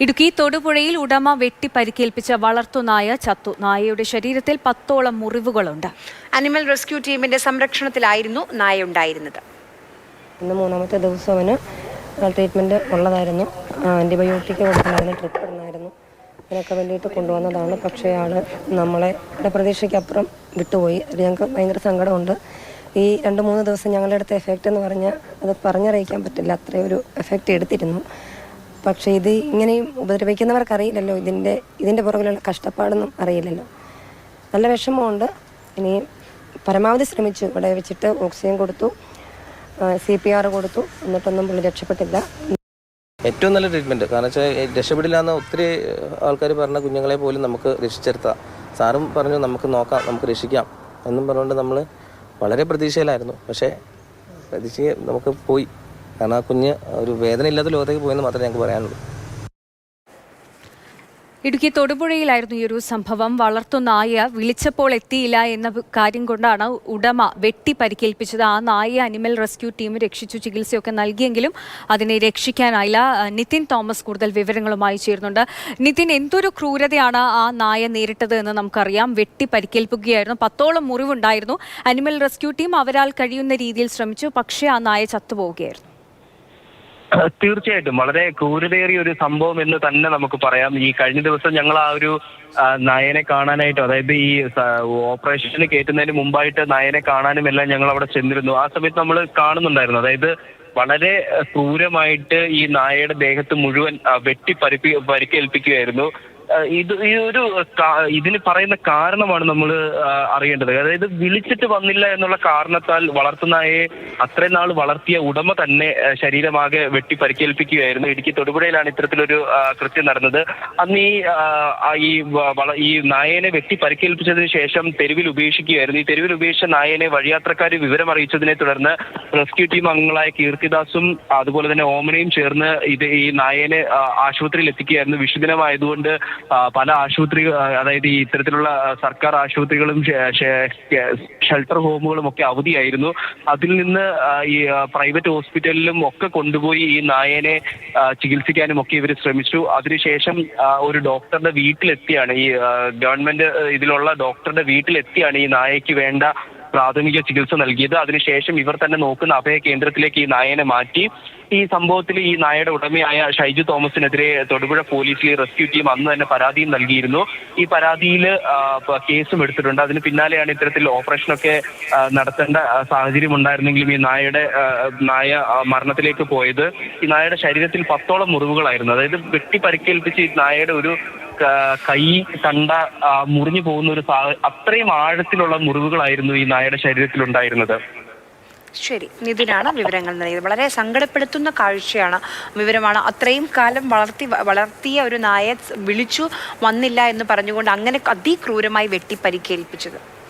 ഇടുക്കി തൊടുപുഴയിൽ ഉടമ വെട്ടി പരിക്കേൽപ്പിച്ച വളർത്തുനായ ചത്തു. നായയുടെ ശരീരത്തിൽ പത്തോളം മുറിവുകളുണ്ട്. അനിമൽ റെസ്ക്യൂ ടീമിന്റെ സംരക്ഷണത്തിലായിരുന്നു നായ ഉണ്ടായിരുന്നത് ഇന്ന് മൂന്നാമത്തെ ദിവസം അവന് ട്രീറ്റ്മെന്റ് ഉള്ളതായിരുന്നു. ആന്റിബയോട്ടിക് കൊടുക്കണമായിരുന്നു ട്രിപ്പ് ഇടണമായിരുന്നു അതിനൊക്കെ വേണ്ടിയിട്ട് കൊണ്ടുവന്നതാണ്. പക്ഷേ ആൾ നമ്മളെ പ്രതീക്ഷയ്ക്കപ്പുറം വിട്ടുപോയി. അത് ഞങ്ങൾക്ക് ഭയങ്കര സങ്കടമുണ്ട്. ഈ രണ്ട് മൂന്ന് ദിവസം ഞങ്ങളുടെ അടുത്ത് എഫക്റ്റ് എന്ന് പറഞ്ഞാൽ അത് പറഞ്ഞറിയിക്കാൻ പറ്റില്ല. അത്രയും ഒരു എഫക്റ്റ് എടുത്തിരുന്നു. പക്ഷേ ഇത് ഇങ്ങനെയും ഉപദ്രവിക്കുന്നവർക്കറിയില്ലല്ലോ. ഇതിന്റെ ഇതിന്റെ പുറകിലുള്ള കഷ്ടപ്പാടൊന്നും അറിയില്ലല്ലോ. നല്ല വിഷമമുണ്ട്. ഇനി പരമാവധി ശ്രമിച്ചു. ഇവിടെ വെച്ചിട്ട് ഓക്സിജൻ കൊടുത്തു. സി പി ആർ കൊടുത്തു. എന്നിട്ടൊന്നും പുള്ളി രക്ഷപ്പെട്ടില്ല. ഏറ്റവും നല്ല ട്രീറ്റ്മെന്റ് കാരണം വെച്ചാൽ രക്ഷപ്പെടില്ല എന്ന് ഒത്തിരി ആൾക്കാർ പറഞ്ഞ കുഞ്ഞുങ്ങളെ പോലും നമുക്ക് രക്ഷിച്ചെടുത്താം. സാറും പറഞ്ഞു നമുക്ക് നോക്കാം നമുക്ക് രക്ഷിക്കാം. എന്നും പറഞ്ഞുകൊണ്ട് നമ്മൾ വളരെ പ്രതീക്ഷയിലായിരുന്നു. പക്ഷേ പ്രതീക്ഷ നമുക്ക് പോയി. കാരണം ആ കുഞ്ഞ് ഒരു വേദന ഇല്ലാത്ത ലോകത്തേക്ക് പോയെന്ന് മാത്രമേ ഞങ്ങൾക്ക് പറയാനുള്ളൂ. ഇടുക്കി തൊടുപുഴയിലായിരുന്നു ഈ ഒരു സംഭവം. വളർത്തു നായ വിളിച്ചപ്പോൾ എത്തിയില്ല എന്ന കാര്യം കൊണ്ടാണ് ഉടമ വെട്ടി പരിക്കേൽപ്പിച്ചത്. ആ നായയെ അനിമൽ റെസ്ക്യൂ ടീം രക്ഷിച്ചു ചികിത്സയൊക്കെ നൽകിയെങ്കിലും അതിനെ രക്ഷിക്കാനായില്ല. നിതിൻ തോമസ് കൂടുതൽ വിവരങ്ങളുമായി ചേരുന്നുണ്ട്. നിതിൻ എന്തൊരു ക്രൂരതയാണ് ആ നായ നേരിട്ടത് എന്ന് നമുക്കറിയാം. വെട്ടി പരിക്കേൽപ്പിക്കുകയായിരുന്നു. പത്തോളം മുറിവുണ്ടായിരുന്നു. അനിമൽ റെസ്ക്യൂ ടീം അവരാൽ കഴിയുന്ന രീതിയിൽ ശ്രമിച്ചു. പക്ഷേ ആ നായ ചത്തുപോവുകയായിരുന്നു. തീർച്ചയായിട്ടും. വളരെ ക്രൂരതയേറിയ ഒരു സംഭവം എന്ന് തന്നെ നമുക്ക് പറയാം. ഈ കഴിഞ്ഞ ദിവസം ഞങ്ങൾ ആ ഒരു നായനെ കാണാനായിട്ട് അതായത് ഈ ഓപ്പറേഷന് കയറ്റുന്നതിന് മുമ്പായിട്ട് നയനെ കാണാനും എല്ലാം ഞങ്ങൾ അവിടെ ചെന്നിരുന്നു. ആ സമയത്ത് നമ്മൾ കാണുന്നുണ്ടായിരുന്നു. അതായത് വളരെ ക്രൂരമായിട്ട് ഈ നായയുടെ ദേഹത്ത് മുഴുവൻ വെട്ടി പരിക്കേൽപ്പിക്കുകയായിരുന്നു. ഇത് ഈ ഒരു ഇതിന് പറയുന്ന കാരണമാണ് നമ്മൾ അറിയേണ്ടത്. അതായത് വിളിച്ചിട്ട് വന്നില്ല എന്നുള്ള കാരണത്താൽ വളർത്തുനായയെ അത്രയും നാൾ വളർത്തിയ ഉടമ തന്നെ ശരീരമാകെ വെട്ടി പരിക്കേൽപ്പിക്കുകയായിരുന്നു. ഇടുക്കി തൊടുപുഴയിലാണ് ഇത്തരത്തിലൊരു കൃത്യം നടന്നത്. അന്ന് ഈ ഈ നായനെ വെട്ടി പരിക്കേൽപ്പിച്ചതിന് ശേഷം തെരുവിൽ ഉപേക്ഷിക്കുകയായിരുന്നു. ഈ തെരുവിൽ ഉപേക്ഷിച്ച നായനെ വഴിയാത്രക്കാർ വിവരം അറിയിച്ചതിനെ തുടർന്ന് റെസ്ക്യൂ ടീം അംഗങ്ങളായ കീർത്തിദാസും അതുപോലെ തന്നെ ഓമനയും ചേർന്ന് ഇത് ഈ നായനെ ആശുപത്രിയിൽ എത്തിക്കുകയായിരുന്നു. വിഷുദിനമായതുകൊണ്ട് പല ആശുപത്രി അതായത് ഈ ഇത്തരത്തിലുള്ള സർക്കാർ ആശുപത്രികളും ഷെൽട്ടർ ഹോമുകളും ഒക്കെ അവധിയായിരുന്നു. അതിൽ നിന്ന് ഈ പ്രൈവറ്റ് ഹോസ്പിറ്റലിലും ഒക്കെ കൊണ്ടുപോയി ഈ നായനെ ചികിത്സിക്കാനും ഒക്കെ ഇവർ ശ്രമിച്ചു. അതിനുശേഷം ഒരു ഡോക്ടറുടെ വീട്ടിലെത്തിയാണ് ഈ ഗവൺമെന്റ് ഇതിലുള്ള ഡോക്ടറുടെ വീട്ടിലെത്തിയാണ് ഈ നായയ്ക്ക് വേണ്ട പ്രാഥമിക ചികിത്സ നൽകിയത്. അതിനുശേഷം ഇവർ തന്നെ നോക്കുന്ന അഭയ കേന്ദ്രത്തിലേക്ക് ഈ നായനെ മാറ്റി. ഈ സംഭവത്തിൽ ഈ നായയുടെ ഉടമയായ ഷൈജു തോമസിനെതിരെ തൊടുപുഴ പോലീസിലെ റെസ്ക്യൂ ടീം അന്ന് തന്നെ പരാതിയും നൽകിയിരുന്നു. ഈ പരാതിയിൽ കേസും എടുത്തിട്ടുണ്ട്. അതിന് പിന്നാലെയാണ് ഇത്തരത്തിൽ ഓപ്പറേഷനൊക്കെ നടത്തേണ്ട സാഹചര്യം ഉണ്ടായിരുന്നെങ്കിലും ഈ നായയുടെ നായ മരണത്തിലേക്ക് പോയത്. ഈ നായയുടെ ശരീരത്തിൽ പത്തോളം മുറിവുകളായിരുന്നു. അതായത് വെട്ടി പരിക്കേൽപ്പിച്ച് ഈ നായയുടെ ഒരു ക- തണ്ട മുറിഞ്ഞു പോകുന്ന ഒരു അത്രയും ആഴത്തിലുള്ള മുറിവുകളായിരുന്നു ഈ നായയുടെ ശരീരത്തിൽ ഉണ്ടായിരുന്നത് ശരി. നിതിനാണ് വിവരങ്ങൾ നൽകിയത്. വളരെ സങ്കടപ്പെടുത്തുന്ന കാഴ്ചയാണ് വിവരമാണ്. അത്രയും കാലം വളർത്തി വളർത്തിയ ഒരു നായ വിളിച്ചു വന്നില്ല എന്ന് പറഞ്ഞുകൊണ്ട് അങ്ങനെ അതിക്രൂരമായി വെട്ടി പരിക്കേൽപ്പിച്ചത്